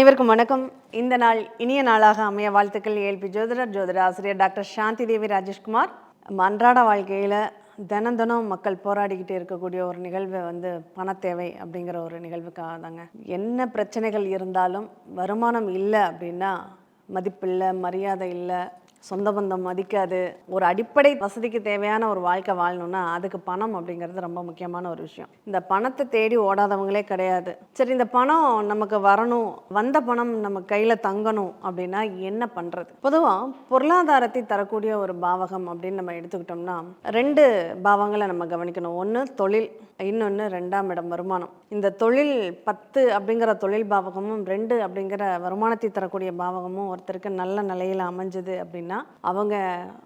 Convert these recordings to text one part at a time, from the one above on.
அனைவருக்கும் வணக்கம். இந்த நாள் இனிய நாளாக அமைய வாழ்த்துக்கள் ஏல்பி ஜோதிடர் ஜோதிட ஆசிரியர் டாக்டர் சாந்தி தேவி ராஜேஷ்குமார். நம்ம அன்றாட வாழ்க்கையில் தினம் தினம் மக்கள் போராடிக்கிட்டு இருக்கக்கூடிய ஒரு நிகழ்வு வந்து பணத்தேவை அப்படிங்கிற ஒரு நிகழ்வுக்காக தாங்க. என்ன பிரச்சனைகள் இருந்தாலும் வருமானம் இல்லை அப்படின்னா மதிப்பில்லை மரியாதை இல்லை சொந்த பந்தம் மதிக்காது. ஒரு அடிப்படை வசதிக்கு தேவையான ஒரு வாழ்க்கை வாழணும்னா அதுக்கு பணம் அப்படிங்கிறது ரொம்ப முக்கியமான ஒரு விஷயம். இந்த பணத்தை தேடி ஓடாதவங்களே கிடையாது. சரி இந்த பணம் நமக்கு வரணும் வந்த பணம் நம்ம கையில் தங்கணும் அப்படின்னா என்ன பண்ணுறது பொதுவாக பொருளாதாரத்தை தரக்கூடிய ஒரு பாவகம் அப்படின்னு நம்ம எடுத்துக்கிட்டோம்னா ரெண்டு பாவங்களை நம்ம கவனிக்கணும். ஒன்று தொழில் இன்னொன்று ரெண்டாம் இடம் வருமானம். இந்த தொழில் பத்து அப்படிங்கிற தொழில் பாவகமும் ரெண்டு அப்படிங்கிற வருமானத்தை தரக்கூடிய பாவகமும் ஒருத்தருக்கு நல்ல நிலையில் அமைஞ்சது அப்படின்னு அவங்க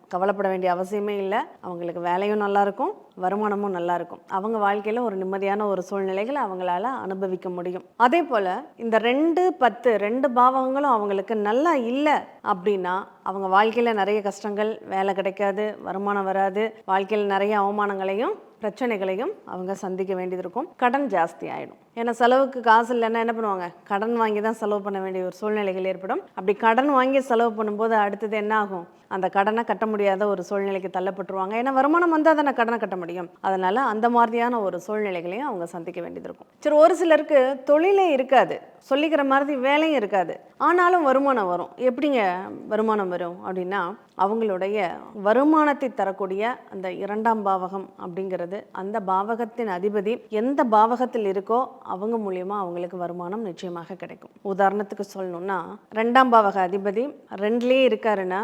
கவலைப்பட வேண்டிய அவசியமே இல்லை. அவங்களுக்கு வேலையும் நல்லா இருக்கும் வருமானமும் நல்லாயிருக்கும். அவங்க வாழ்க்கையில் ஒரு நிம்மதியான ஒரு சூழ்நிலைகளை அவங்களால அனுபவிக்க முடியும். அதே போல் இந்த ரெண்டு பத்து ரெண்டு பாவங்களும் அவங்களுக்கு நல்லா இல்லை அப்படின்னா அவங்க வாழ்க்கையில் நிறைய கஷ்டங்கள் வேலை கிடைக்காது வருமானம் வராது வாழ்க்கையில் நிறைய அவமானங்களையும் பிரச்சனைகளையும் அவங்க சந்திக்க வேண்டியது இருக்கும். கடன் ஜாஸ்தி ஆகிடும் ஏன்னா செலவுக்கு காசு இல்லைன்னா என்ன பண்ணுவாங்க? கடன் வாங்கி தான் செலவு பண்ண வேண்டிய ஒரு சூழ்நிலைகள் ஏற்படும். அப்படி கடன் வாங்கி செலவு பண்ணும்போது அடுத்தது என்ன ஆகும்? அந்த கடனை கட்ட முடியாத ஒரு சூழ்நிலைக்கு தள்ளப்பட்டுருவாங்க. ஏன்னா வருமானம் வந்தால் தானே கடனை கட்ட முடியும். அதனால அந்த மாதிரியான ஒரு சூழ்நிலைகளையும் அவங்க சந்திக்க வேண்டியது இருக்கும். சரி ஒரு சிலருக்கு தொழிலே இருக்காது. சொல்லிக்கிற மாதிரி வேலையும் இருக்காது. ஆனாலும் வருமானம் வரும். எப்படிங்க வருமானம் வரும் அப்படின்னா அவங்களுடைய வருமானத்தை தரக்கூடிய அந்த இரண்டாம் பாவகம் அப்படிங்கிறது அந்த பாவகத்தின் அதிபதி எந்த பாவகத்தில் இருக்கோ அவங்க மூலியமா அவங்களுக்கு வருமானம் நிச்சயமாக கிடைக்கும். உதாரணத்துக்கு சொல்லணும்னா ரெண்டாம் பாவக அதிபதி ரெண்டுலேயே இருக்காருன்னா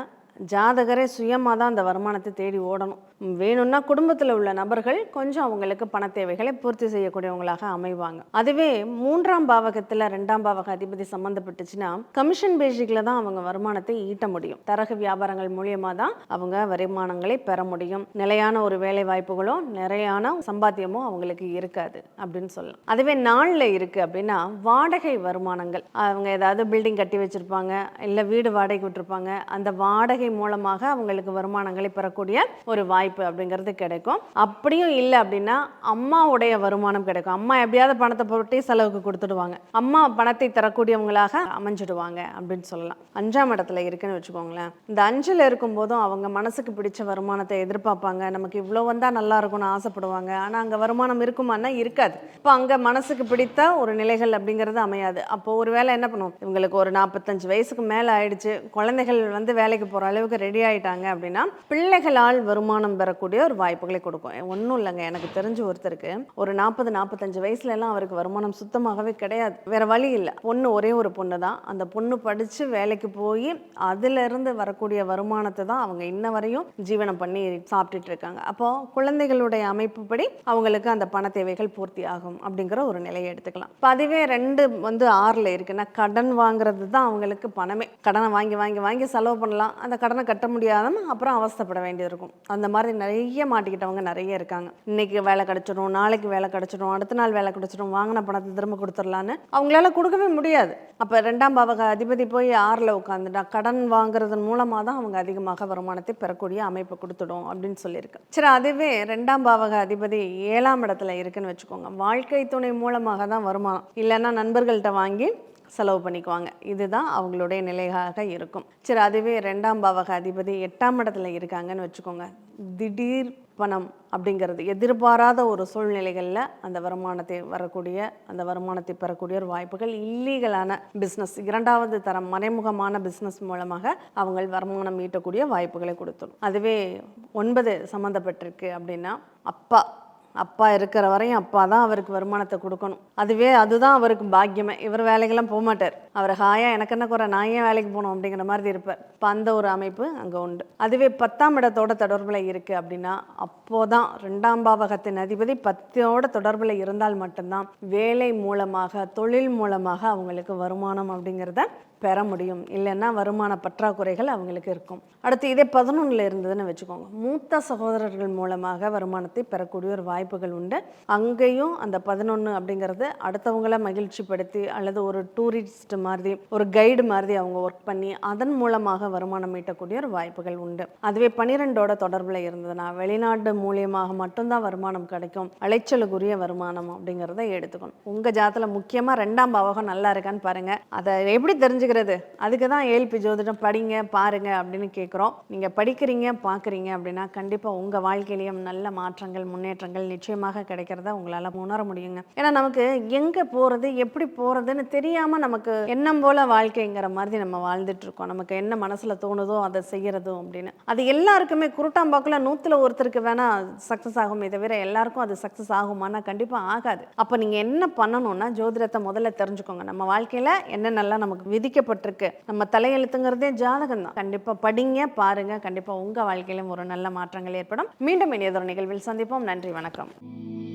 ஜாதகரே சுயமாக தான் அந்த வருமானத்தை தேடி ஓடணும். வேணும்னா குடும்பத்தில் உள்ள நபர்கள் கொஞ்சம் அவங்களுக்கு பண தேவைகளை பூர்த்தி செய்யக்கூடியவங்களாக அமைவாங்க. அதுவே மூன்றாம் பாவகத்தில் ரெண்டாம் பாவக அதிபதி சம்மந்தப்பட்டுச்சுன்னா கமிஷன் பேசிக்கில் தான் அவங்க வருமானத்தை ஈட்ட முடியும். தரகு வியாபாரங்கள் மூலியமாக தான் அவங்க வருமானங்களை பெற முடியும். நிலையான ஒரு வேலை வாய்ப்புகளும் நிறையான சம்பாத்தியமும் அவங்களுக்கு இருக்காது அப்படின்னு சொல்லலாம். அதுவே நாளில் இருக்குது அப்படின்னா வாடகை வருமானங்கள். அவங்க ஏதாவது பில்டிங் கட்டி வச்சுருப்பாங்க இல்லை வீடு வாடகை விட்டுருப்பாங்க அந்த வாடகை மூலமாக அவங்களுக்கு வருமானங்களை பெறக்கூடிய ஒரு வாய்ப்பு அப்படிங்கிறது கிடைக்கும். அப்படியும் இல்லை அப்படின்னா அம்மாவுடைய வருமானம் கிடைக்கும். அம்மா எப்படியாவது பணத்தை போட்டு செலவுக்கு கொடுத்துடுவாங்க. அம்மா பணத்தை தரக்கூடியவங்களாக அமைஞ்சிடுவாங்க அப்படின்னு சொல்லலாம். அஞ்சாம் இடத்துல இருக்குன்னு வச்சுக்கோங்களேன். இந்த அஞ்சில் இருக்கும்போதும் அவங்க மனசுக்கு பிடிச்ச வருமானத்தை எதிர்பார்ப்பாங்க. நமக்கு இவ்வளோ வந்தால் நல்லா இருக்கும்னு ஆசைப்படுவாங்க. ஆனால் அங்கே வருமானம் இருக்குமானா இருக்காது. இப்போ அங்கே மனசுக்கு பிடித்த ஒரு நிலைகள் அப்படிங்கிறது அமையாது. அப்போ ஒரு வேலை என்ன பண்ணுவோம்? இவங்களுக்கு ஒரு நாற்பத்தஞ்சு வயசுக்கு மேலே ஆயிடுச்சு. குழந்தைகள் வந்து வேலைக்கு போகிற அளவுக்கு ரெடி ஆயிட்டாங்க அப்படின்னா பிள்ளைகளால் வருமானம் பெறக்கூடிய ஒரு வாய்ப்புகளை கொடுக்கும். ஒன்றும் இல்லைங்க. எனக்கு தெரிஞ்ச ஒருத்தருக்கு ஒரு நாற்பது நாற்பத்தஞ்சு வயசுலலாம் அவருக்கு வருமானம் சுத்தமாகவே கிடையாது. வேற வழி இல்லை. பொண்ணு ஒரே ஒரு பொண்ணு தான். அந்த பொண்ணு படித்து வேலைக்கு போய் அதிலிருந்து வரக்கூடிய வருமானத்தை தான் அவங்க இன்ன வரையும் ஜீவனம் பண்ணி சாப்பிட்டுட்டு இருக்காங்க. அப்போ குழந்தைகளுடைய அமைப்புப்படி அவங்களுக்கு அந்த பண தேவைகள் பூர்த்தி ஆகும் அப்படிங்கிற ஒரு நிலையை எடுத்துக்கலாம். இப்போ அதுவே ரெண்டு வந்து ஆறில் இருக்குன்னா கடன் வாங்குறது தான் அவங்களுக்கு பணமே. கடனை வாங்கி வாங்கி வாங்கி செலவு பண்ணலாம். அந்த கடன் கடனை கட்ட முடியாதவன் அப்புறம் அவஸ்தைப்பட வேண்டியது இருக்கும் அந்த மாதிரி நிறைய மாட்டிக்கிட்டவங்க நிறைய இருக்காங்க. இன்னைக்கு வேலை கிடைச்சிடும் நாளைக்கு வேலை கிடைச்சிடும் அடுத்த நாள் வேலை கிடைச்சிடும் வாங்கின பணத்தை திரும்ப கொடுத்துடலான்னு அவங்களால கொடுக்கவே முடியாது. அப்போ ரெண்டாம் பாவக அதிபதி போய் ஆறில் உட்காந்துட்டா கடன் வாங்குறதன் மூலமாக தான் அவங்க அதிகமாக வருமானத்தை பெறக்கூடிய அமைப்பு கொடுத்துடும் அப்படின்னு சொல்லியிருக்கு. சரி அதுவே ரெண்டாம் பாவக அதிபதி ஏழாம் இடத்துல இருக்குன்னு வச்சுக்கோங்க. வாழ்க்கை துணை மூலமாக தான் வருமானம். இல்லைன்னா நண்பர்கள்ட்ட வாங்கி செலவு பண்ணிக்குவாங்க. இதுதான் அவங்களுடைய நிலையாக இருக்கும். சரி அதுவே ரெண்டாம் பாவக அதிபதி எட்டாம் இடத்துல இருக்காங்கன்னு வச்சுக்கோங்க. திடீர் பணம் அப்படிங்கிறது எதிர்பாராத ஒரு சூழ்நிலைகளில் அந்த வருமானத்தை வரக்கூடிய அந்த வருமானத்தை பெறக்கூடிய ஒரு வாய்ப்புகள் இல்லீகலான பிஸ்னஸ் இரண்டாவது தரம் மறைமுகமான பிஸ்னஸ் மூலமாக அவங்க வருமானம் ஈட்டக்கூடிய வாய்ப்புகளை கொடுத்துடும் அதுவே ஒன்பது சம்மந்தப்பட்டிருக்கு அப்படின்னா அப்பா அப்பா இருக்கிற வரையும் அப்பா தான் அவருக்கு வருமானத்தை கொடுக்கணும். அதுவே அதுதான் அவருக்கு பாக்கியமே. இவர் வேலைக்கெல்லாம் போக மாட்டார். அவர் ஹாயா எனக்கு என்ன குறை? நான் ஏன் வேலைக்கு போகணும்? அப்படிங்கிற மாதிரி இருப்பார். இப்போ அந்த ஒரு அமைப்பு அங்கே உண்டு. அதுவே பத்தாம் இடத்தோட தொடர்பில் இருக்குது அப்படின்னா அப்போதான் ரெண்டாம் பாவகத்தின் அதிபதி பத்தோட தொடர்பில் இருந்தால் மட்டும்தான் வேலை மூலமாக தொழில் மூலமாக அவங்களுக்கு வருமானம் அப்படிங்கிறத பெற முடியும். இல்லைன்னா வருமான பற்றாக்குறைகள் அவங்களுக்கு இருக்கும். அடுத்து இதே பதினொன்றில் இருந்ததுன்னு வச்சுக்கோங்க. மூத்த சகோதரர்கள் மூலமாக வருமானத்தை பெறக்கூடிய ஒரு வாய்ப்பு வாய்ப்புகள் உண்டு. அங்கேயும் அந்த பதினொன்று அப்படிங்கிறது அடுத்தவங்கள மகிழ்ச்சிப்படுத்தி அல்லது ஒரு டூரிஸ்ட் மாதிரி ஒரு கைடு மாதிரி அவங்க ஒர்க் பண்ணி அதன் மூலமாக வருமானம் ஈட்டக்கூடிய ஒரு வாய்ப்புகள் உண்டு. அதுவே பனிரெண்டோட தொடர்பில் இருந்ததுன்னா வெளிநாடு மூலியமாக மட்டும்தான் வருமானம் கிடைக்கும். அலைச்சலுக்குரிய வருமானம் அப்படிங்கிறத எடுத்துக்கணும். உங்கள் ஜாதத்தில் முக்கியமாக ரெண்டாம் பாவகம் நல்லா இருக்கான்னு பாருங்கள் அதை எப்படி தெரிஞ்சுக்கிறது? அதுக்கு தான் ஏல்பி ஜோதிடம் படிங்க பாருங்க அப்படின்னு கேட்குறோம் நீங்கள் படிக்கிறீங்க பார்க்குறீங்க அப்படின்னா கண்டிப்பாக உங்கள் வாழ்க்கையிலையும் நல்ல மாற்றங்கள் முன்னேற்றங்கள் நிச்சயமாக கிடைக்கிறத உங்களால் உணர முடியுங்க. ஏன்னா நமக்கு எங்கே போகிறது எப்படி போகிறதுன்னு தெரியாமல் நமக்கு எண்ணம் போல வாழ்க்கைங்கிற மாதிரி நம்ம வாழ்ந்துட்டு இருக்கோம் நமக்கு என்ன மனசில் தோணுதோ அதை செய்யறதோ அப்படின்னு. அது எல்லாருக்குமே குருட்டாம்பாக்கில் நூற்றில் ஒருத்தருக்கு வேணால் சக்ஸஸ் ஆகுமே தவிர எல்லாருக்கும் அது சக்ஸஸ் ஆகுமானா கண்டிப்பாக ஆகாது. அப்போ நீங்கள் என்ன பண்ணணும்னா ஜோதிடத்தை முதல்ல தெரிஞ்சுக்கோங்க. நம்ம வாழ்க்கையில் என்னென்னலாம் நமக்கு விதிக்கப்பட்டிருக்கு. நம்ம தலையெழுத்துங்கிறதே ஜாதகம் தான் கண்டிப்பாக படிங்க பாருங்க. கண்டிப்பாக உங்கள் வாழ்க்கையிலும் ஒரு நல்ல மாற்றங்கள் ஏற்படும். மீண்டும் இனியதொரு நிகழ்வில் சந்திப்போம். நன்றி வணக்கம். வணக்கம்